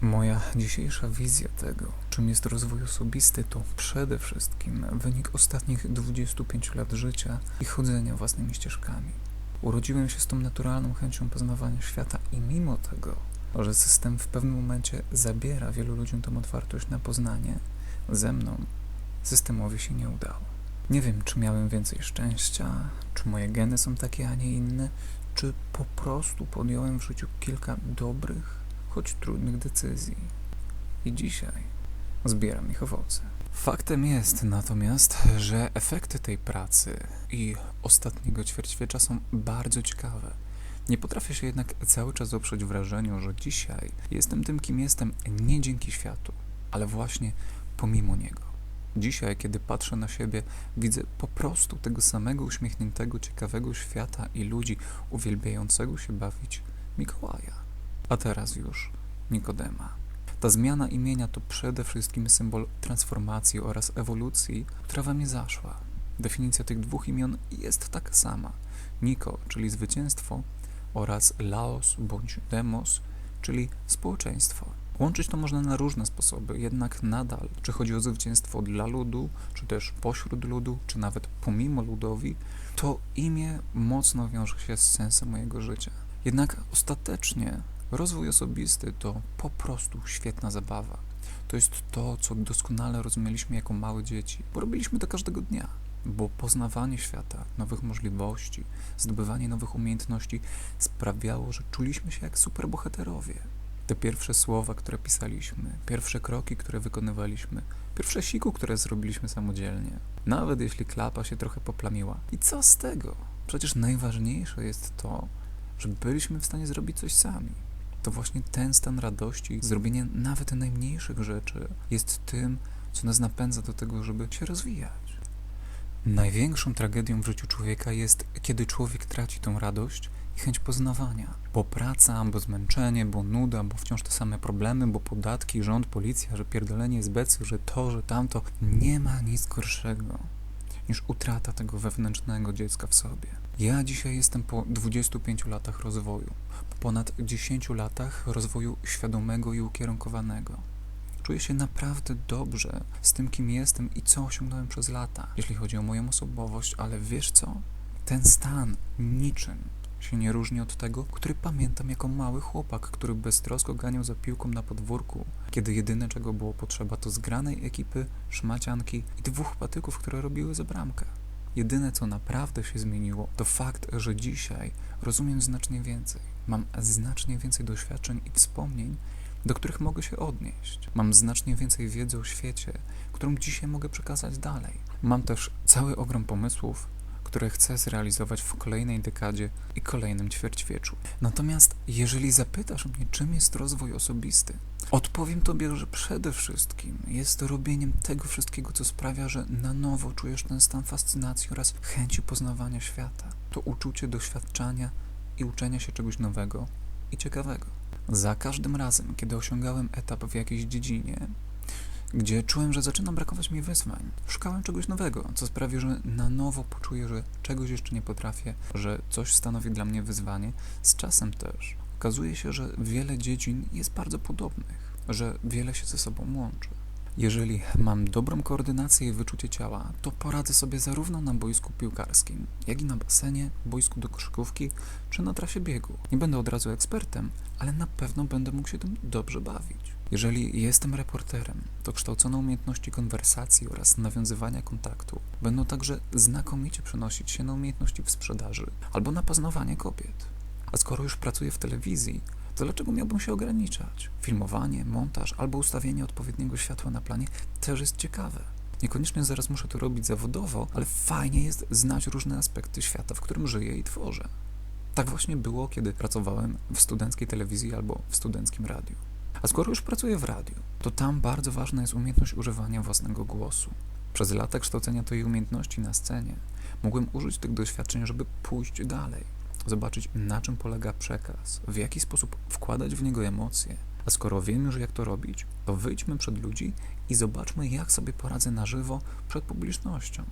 Moja dzisiejsza wizja tego, czym jest rozwój osobisty, to przede wszystkim wynik ostatnich 25 lat życia i chodzenia własnymi ścieżkami. Urodziłem się z tą naturalną chęcią poznawania świata i mimo tego, że system w pewnym momencie zabiera wielu ludziom tę otwartość na poznanie, ze mną systemowi się nie udało. Nie wiem, czy miałem więcej szczęścia, czy moje geny są takie, a nie inne, czy po prostu podjąłem w życiu kilka dobrych, choć trudnych decyzji. I dzisiaj zbieram ich owoce. Faktem jest natomiast, że efekty tej pracy i ostatniego ćwierćwiecza są bardzo ciekawe. Nie potrafię się jednak cały czas oprzeć wrażeniu, że dzisiaj jestem tym, kim jestem nie dzięki światu, ale właśnie pomimo niego. Dzisiaj, kiedy patrzę na siebie, widzę po prostu tego samego uśmiechniętego, ciekawego świata i ludzi uwielbiającego się bawić Mikołaja. A teraz już Nikodema. Ta zmiana imienia to przede wszystkim symbol transformacji oraz ewolucji, która we mnie zaszła. Definicja tych dwóch imion jest taka sama. Niko, czyli zwycięstwo, oraz Laos bądź Demos, czyli społeczeństwo. Łączyć to można na różne sposoby, jednak nadal, czy chodzi o zwycięstwo dla ludu, czy też pośród ludu, czy nawet pomimo ludowi, to imię mocno wiąże się z sensem mojego życia. Jednak ostatecznie rozwój osobisty to po prostu świetna zabawa. To jest to, co doskonale rozumieliśmy jako małe dzieci, bo robiliśmy to każdego dnia. Bo poznawanie świata, nowych możliwości, zdobywanie nowych umiejętności sprawiało, że czuliśmy się jak superbohaterowie. Te pierwsze słowa, które pisaliśmy, pierwsze kroki, które wykonywaliśmy, pierwsze siku, które zrobiliśmy samodzielnie, nawet jeśli klapa się trochę poplamiła. I co z tego? Przecież najważniejsze jest to, że byliśmy w stanie zrobić coś sami. To właśnie ten stan radości, zrobienie nawet najmniejszych rzeczy, jest tym, co nas napędza do tego, żeby się rozwijać. Największą tragedią w życiu człowieka jest, kiedy człowiek traci tą radość i chęć poznawania. Bo praca, bo zmęczenie, bo nuda, bo wciąż te same problemy, bo podatki, rząd, policja, że pierdolenie z becy, że to, że tamto. Nie ma nic gorszego niż utrata tego wewnętrznego dziecka w sobie. Ja dzisiaj jestem po 25 latach rozwoju, ponad 10 latach rozwoju świadomego i ukierunkowanego. Czuję się naprawdę dobrze z tym, kim jestem i co osiągnąłem przez lata, jeśli chodzi o moją osobowość, ale wiesz co? Ten stan niczym się nie różni od tego, który pamiętam jako mały chłopak, który beztrosko ganiał za piłką na podwórku, kiedy jedyne czego było potrzeba to zgranej ekipy, szmacianki i dwóch patyków, które robiły za bramkę. Jedyne co naprawdę się zmieniło to fakt, że dzisiaj rozumiem znacznie więcej. Mam znacznie więcej doświadczeń i wspomnień, do których mogę się odnieść. Mam znacznie więcej wiedzy o świecie, którą dzisiaj mogę przekazać dalej. Mam też cały ogrom pomysłów, które chcę zrealizować w kolejnej dekadzie i kolejnym ćwierćwieczu. Natomiast jeżeli zapytasz mnie, czym jest rozwój osobisty, odpowiem Tobie, że przede wszystkim jest robieniem tego wszystkiego, co sprawia, że na nowo czujesz ten stan fascynacji oraz chęci poznawania świata. To uczucie doświadczania i uczenia się czegoś nowego i ciekawego. Za każdym razem, kiedy osiągałem etap w jakiejś dziedzinie, gdzie czułem, że zaczyna brakować mi wyzwań. Szukałem czegoś nowego, co sprawi, że na nowo poczuję, że czegoś jeszcze nie potrafię, że coś stanowi dla mnie wyzwanie. Z czasem też okazuje się, że wiele dziedzin jest bardzo podobnych, że wiele się ze sobą łączy. Jeżeli mam dobrą koordynację i wyczucie ciała, to poradzę sobie zarówno na boisku piłkarskim, jak i na basenie, boisku do koszykówki czy na trasie biegu. Nie będę od razu ekspertem, ale na pewno będę mógł się tym dobrze bawić. Jeżeli jestem reporterem, to kształcone umiejętności konwersacji oraz nawiązywania kontaktu będą także znakomicie przenosić się na umiejętności w sprzedaży albo na poznawanie kobiet. A skoro już pracuję w telewizji, to dlaczego miałbym się ograniczać? Filmowanie, montaż albo ustawienie odpowiedniego światła na planie też jest ciekawe. Niekoniecznie zaraz muszę to robić zawodowo, ale fajnie jest znać różne aspekty świata, w którym żyję i tworzę. Tak właśnie było, kiedy pracowałem w studenckiej telewizji albo w studenckim radiu. A skoro już pracuję w radiu, to tam bardzo ważna jest umiejętność używania własnego głosu. Przez lata kształcenia tej umiejętności na scenie mogłem użyć tych doświadczeń, żeby pójść dalej, zobaczyć na czym polega przekaz, w jaki sposób wkładać w niego emocje. A skoro wiem już jak to robić, to wyjdźmy przed ludzi i zobaczmy jak sobie poradzę na żywo przed publicznością.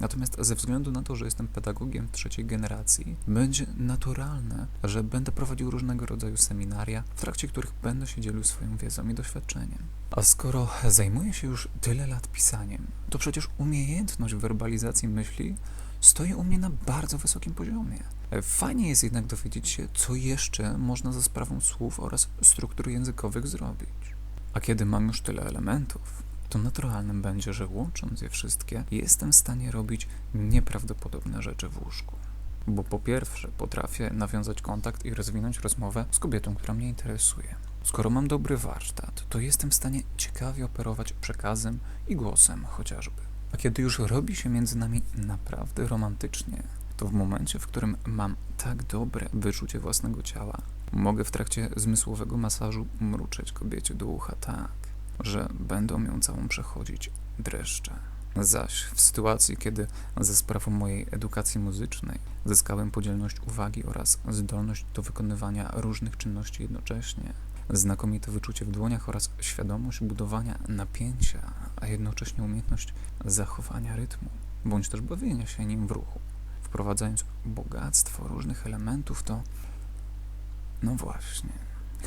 Natomiast ze względu na to, że jestem pedagogiem trzeciej generacji, będzie naturalne, że będę prowadził różnego rodzaju seminaria, w trakcie których będę się dzielił swoją wiedzą i doświadczeniem. A skoro zajmuję się już tyle lat pisaniem, to przecież umiejętność werbalizacji myśli stoi u mnie na bardzo wysokim poziomie. Fajnie jest jednak dowiedzieć się, co jeszcze można za sprawą słów oraz struktur językowych zrobić. A kiedy mam już tyle elementów, to naturalnym będzie, że łącząc je wszystkie, jestem w stanie robić nieprawdopodobne rzeczy w łóżku. Bo po pierwsze, potrafię nawiązać kontakt i rozwinąć rozmowę z kobietą, która mnie interesuje. Skoro mam dobry warsztat, to jestem w stanie ciekawie operować przekazem i głosem chociażby. A kiedy już robi się między nami naprawdę romantycznie, to w momencie, w którym mam tak dobre wyczucie własnego ciała, mogę w trakcie zmysłowego masażu mruczeć kobiecie do ucha tak, że będą ją całą przechodzić dreszcze. Zaś w sytuacji, kiedy ze sprawą mojej edukacji muzycznej zyskałem podzielność uwagi oraz zdolność do wykonywania różnych czynności jednocześnie, znakomite wyczucie w dłoniach oraz świadomość budowania napięcia, a jednocześnie umiejętność zachowania rytmu, bądź też bawienia się nim w ruchu, wprowadzając bogactwo różnych elementów, to no właśnie,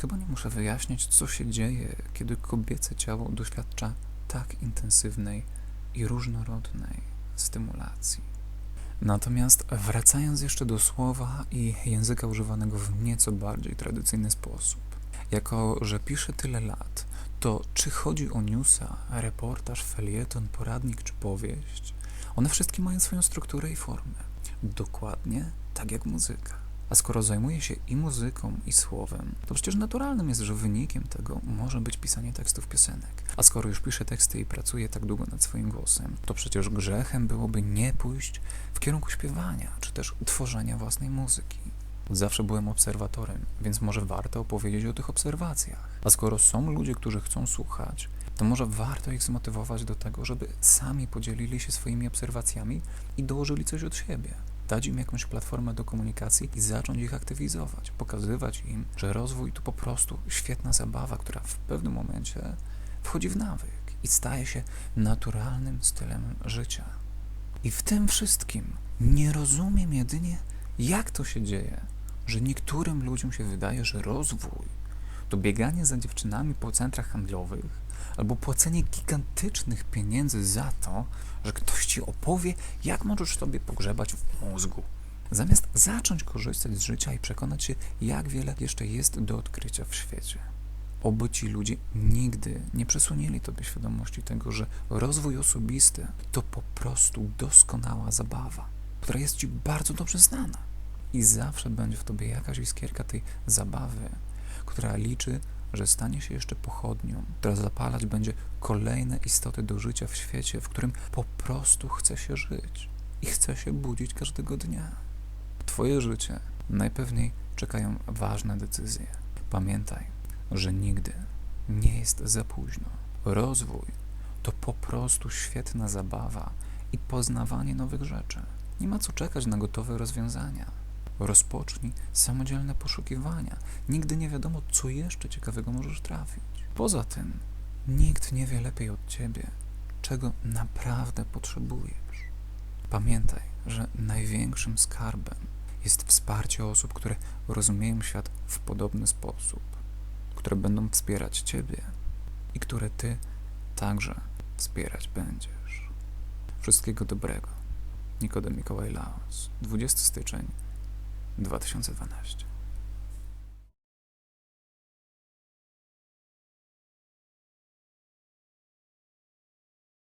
chyba nie muszę wyjaśniać, co się dzieje, kiedy kobiece ciało doświadcza tak intensywnej i różnorodnej stymulacji. Natomiast wracając jeszcze do słowa i języka używanego w nieco bardziej tradycyjny sposób, jako że piszę tyle lat, to czy chodzi o newsa, reportaż, felieton, poradnik czy powieść, one wszystkie mają swoją strukturę i formę. Dokładnie tak jak muzyka. A skoro zajmuję się i muzyką, i słowem, to przecież naturalnym jest, że wynikiem tego może być pisanie tekstów piosenek. A skoro już piszę teksty i pracuję tak długo nad swoim głosem, to przecież grzechem byłoby nie pójść w kierunku śpiewania, czy też tworzenia własnej muzyki. Zawsze byłem obserwatorem, więc może warto opowiedzieć o tych obserwacjach. A skoro są ludzie, którzy chcą słuchać, to może warto ich zmotywować do tego, żeby sami podzielili się swoimi obserwacjami i dołożyli coś od siebie. Dać im jakąś platformę do komunikacji i zacząć ich aktywizować, pokazywać im, że rozwój to po prostu świetna zabawa, która w pewnym momencie wchodzi w nawyk i staje się naturalnym stylem życia. I w tym wszystkim nie rozumiem jedynie, jak to się dzieje, że niektórym ludziom się wydaje, że rozwój to bieganie za dziewczynami po centrach handlowych albo płacenie gigantycznych pieniędzy za to, że ktoś ci opowie, jak możesz sobie pogrzebać w mózgu. Zamiast zacząć korzystać z życia i przekonać się, jak wiele jeszcze jest do odkrycia w świecie. Oby ci ludzie nigdy nie przesłonili tobie świadomości tego, że rozwój osobisty to po prostu doskonała zabawa, która jest ci bardzo dobrze znana. I zawsze będzie w tobie jakaś iskierka tej zabawy, która liczy, że stanie się jeszcze pochodnią, która zapalać będzie kolejne istoty do życia w świecie, w którym po prostu chce się żyć i chce się budzić każdego dnia. Twoje życie najpewniej czekają ważne decyzje. Pamiętaj, że nigdy nie jest za późno. Rozwój to po prostu świetna zabawa i poznawanie nowych rzeczy. Nie ma co czekać na gotowe rozwiązania. Rozpocznij samodzielne poszukiwania. Nigdy nie wiadomo, co jeszcze ciekawego możesz trafić. Poza tym, nikt nie wie lepiej od ciebie, czego naprawdę potrzebujesz. Pamiętaj, że największym skarbem jest wsparcie osób, które rozumieją świat w podobny sposób, które będą wspierać ciebie i które ty także wspierać będziesz. Wszystkiego dobrego. Nikodem Mikołaj Laos, 20 styczeń 2012